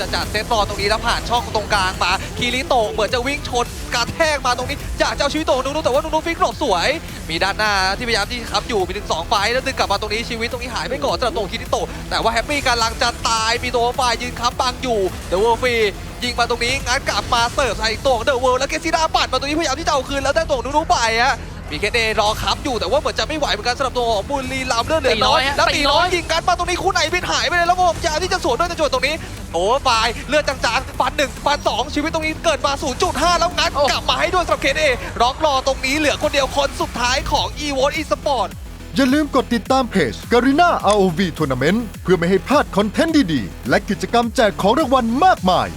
จะจัดเซตรอตรงนี้แล้วผ่านช่องตรงกลางมาคีริโตะเหมือนจะวิ่งชนกระแทกมาตรงนี้อยากจะเอาชีวิตโตนุนุแต่ว่านุนุฟิกหลบสวย มีด้านหน้าที่พยายามที่ครับอยู่มีถึงสองไฟแล้วดึงกลับมาตรงนี้ชีวิตตรงนี้หายไปก่อนสำหรับโตคีริโตะแต่ว่าแฮปปี้กำลังจะตายมีตัวฝ่ายยืนค้ำบังอยู่เดอะเวิร์ฟียิงมาตรงนี้งั้นกลับมาเสิร์ฟใส่ตัวของเดอะเวิร์แล้วเกซิดาปัดมาตรงนี้พยายามที่จะเอาคืนแล้วได้ตัวงนุนุไปฮะ มีเคเดรอค้ำอยู่แต่ว่าเหมือนจะไม่ไหวเหมือนกันสำหรับตัวของบุรีรัมย์เลือดเหลือน้อยตีน้อยฮะแล้วตีตีน้น้ออยยยิงกันมาตรงนี้คู่ไหนบินหายไปเลยแล้วผมยาวที่จะสวนด้วยในจุดตรงนี้ โอ้ฟายเลือดจางๆฟันหนึ่งฟันสองชีวิตตรงนี้เกิดมา 0.5 แล้วงัดโอ้ กลับมาให้ด้วยสำหรับเคเดร็อกรอตรงนี้เหลือคนเดียวคนสุดท้ายของ e v o t eSport อย่าลืมกดติดตามเพจ Garena ROV Tournament เพื่อไม่ให้พลาดคอนเทนต์ดีๆ และกิจกรรมแจกของรางวัลมากมาย